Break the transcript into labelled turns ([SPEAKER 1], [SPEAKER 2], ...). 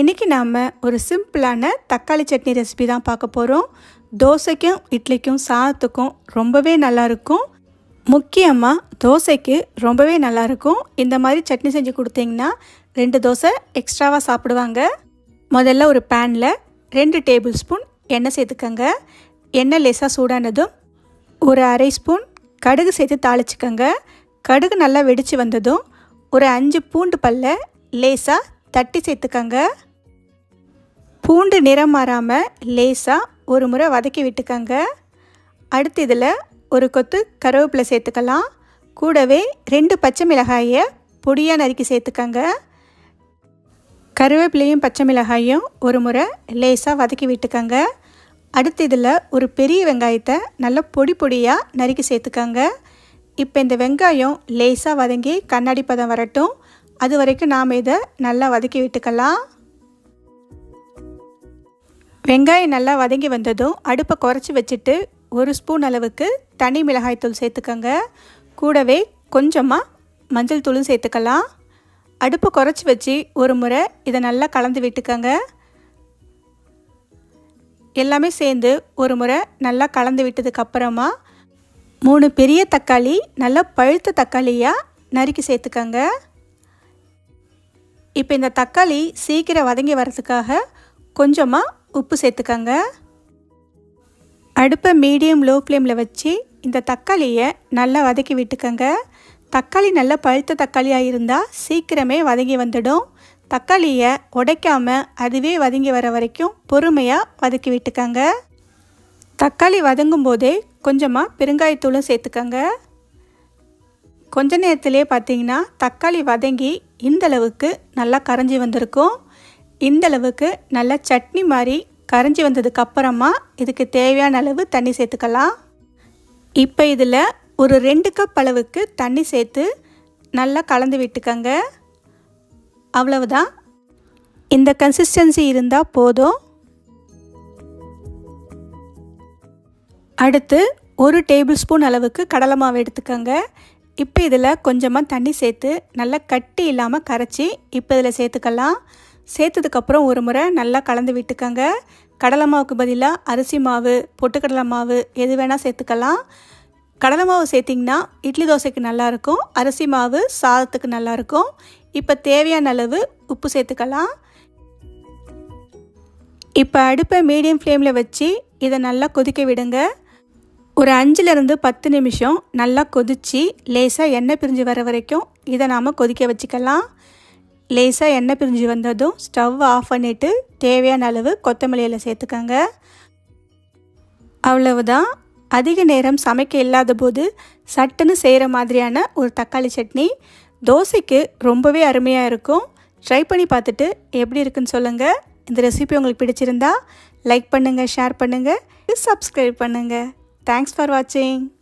[SPEAKER 1] இன்றைக்கி நாம் ஒரு சிம்பிளான தக்காளி சட்னி ரெசிபி தான் பார்க்க போகிறோம் தோசைக்கும் இட்லிக்கும் சாதத்துக்கும் ரொம்பவே நல்லாயிருக்கும் முக்கியமாக தோசைக்கு ரொம்பவே நல்லாயிருக்கும் இந்த மாதிரி சட்னி செஞ்சு கொடுத்தீங்கன்னா ரெண்டு தோசை எக்ஸ்ட்ராவாக சாப்பிடுவாங்க. முதல்ல ஒரு பேனில் ரெண்டு டேபிள் ஸ்பூன் எண்ணெய் சேர்த்துக்கங்க. எண்ணெய் லேசாக சூடானதும் ஒரு அரை ஸ்பூன் கடுகு சேர்த்து தாளிச்சுக்கோங்க. கடுகு நல்லா வெடித்து வந்ததும் ஒரு அஞ்சு பூண்டு பல்ல லேசாக தட்டி சேர்த்துக்கங்க. பூண்டு நிறம் மாறாமல் லேசாக ஒரு முறை வதக்கி விட்டுக்கங்க. அடுத்து இதில் ஒரு கொத்து கருவேப்பிலை சேர்த்துக்கலாம். கூடவே ரெண்டு பச்சை மிளகாயை பொடியாக நறுக்கி சேர்த்துக்கங்க. கருவேப்பிலையும் பச்சை மிளகாயும் ஒரு முறை லேசாக வதக்கி விட்டுக்கங்க. அடுத்து இதில் ஒரு பெரிய வெங்காயத்தை நல்லா பொடி பொடியாக நறுக்கி சேர்த்துக்கங்க. இப்போ இந்த வெங்காயம் லேசாக வதங்கி கண்ணாடி பதம் வரட்டும். அது வரைக்கும் நாம் இதை நல்லா வதக்கி விட்டுக்கலாம். வெங்காயம் நல்லா வதங்கி வந்ததும் அடுப்பை குறைச்சி வச்சுட்டு ஒரு ஸ்பூன் அளவுக்கு தனி மிளகாய்த்தூள் சேர்த்துக்கோங்க. கூடவே கொஞ்சமாக மஞ்சள் தூளும் சேர்த்துக்கலாம். அடுப்பை குறைச்சி வச்சு ஒரு முறை இதை நல்லா கலந்து விட்டுக்கோங்க. எல்லாமே சேர்ந்து ஒரு முறை நல்லா கலந்து விட்டதுக்கப்புறமா மூணு பெரிய தக்காளி நல்லா பழுத்த தக்காளியாக நறுக்கி சேர்த்துக்கோங்க. இப்போ இந்த தக்காளி சீக்கிரம் வதங்கி வரதுக்காக கொஞ்சமாக உப்பு சேர்த்துக்கங்க. அடுப்பை மீடியம் லோ ஃப்ளேமில் வச்சு இந்த தக்காளியை நல்லா வதக்கி விட்டுக்கங்க. தக்காளி நல்லா பழுத்த தக்காளியாக இருந்தால் சீக்கிரமே வதங்கி வந்துடும். தக்காளியை உடைக்காமல் அதுவே வதங்கி வர வரைக்கும் பொறுமையாக வதக்கி விட்டுக்கங்க. தக்காளி வதங்கும் போதே கொஞ்சமாக பெருங்காயத்தூளும் சேர்த்துக்கங்க. கொஞ்ச நேரத்திலே பார்த்தீங்கன்னா தக்காளி வதங்கி இந்தளவுக்கு நல்லா கரைஞ்சி வந்திருக்கும். இந்தளவுக்கு நல்லா சட்னி மாதிரி கரைஞ்சி வந்ததுக்கப்புறமா இதுக்கு தேவையான அளவு தண்ணி சேர்த்துக்கலாம். இப்போ இதில் ஒரு ரெண்டு கப் அளவுக்கு தண்ணி சேர்த்து நல்லா கலந்து விட்டுக்கங்க. அவ்வளவுதான். இந்த கன்சிஸ்டன்சி இருந்தால் போதும். அடுத்து ஒரு டேபிள் ஸ்பூன் அளவுக்கு கடலை மாவு எடுத்துக்கோங்க. இப்போ இதில் கொஞ்சமாக தண்ணி சேர்த்து நல்லா கட்டி இல்லாமல் கரைச்சி இப்போ இதில் சேர்த்துக்கலாம். சேர்த்ததுக்கப்புறம் ஒரு முறை நல்லா கலந்து விட்டுக்கோங்க. கடலை மாவுக்கு பதிலாக அரிசி மாவு பொட்டுக்கடலை மாவு எது வேணால் சேர்த்துக்கலாம். கடலை மாவு சேர்த்திங்கன்னா இட்லி தோசைக்கு நல்லாயிருக்கும். அரிசி மாவு சாதத்துக்கு நல்லாயிருக்கும். இப்போ தேவையான அளவு உப்பு சேர்த்துக்கலாம். இப்போ அடுப்பை மீடியம் ஃப்ளேமில் வச்சு இதை நல்லா கொதிக்க விடுங்க. ஒரு அஞ்சுலேருந்து பத்து நிமிஷம் நல்லா கொதித்து லேசாக எண்ணெய் பிரிஞ்சு வர வரைக்கும் இதை நாம் கொதிக்க வச்சுக்கலாம். லேசாக எண்ணெய் பிரிஞ்சு வந்ததும் ஸ்டவ் ஆஃப் பண்ணிவிட்டு தேவையான அளவு கொத்தமல்லியில் சேர்த்துக்கோங்க. அவ்வளவுதான். அதிக நேரம் சமைக்க இல்லாத போது சட்டுன்னு செய்கிற மாதிரியான ஒரு தக்காளி சட்னி. தோசைக்கு ரொம்பவே அருமையாக இருக்கும். ட்ரை பண்ணி பார்த்துட்டு எப்படி இருக்குன்னு சொல்லுங்கள் இந்த ரெசிபி உங்களுக்கு பிடிச்சிருந்தா லைக் பண்ணுங்கள் ஷேர் பண்ணுங்கள் சப்ஸ்கிரைப் பண்ணுங்கள் தேங்க்ஸ் ஃபார் வாட்சிங்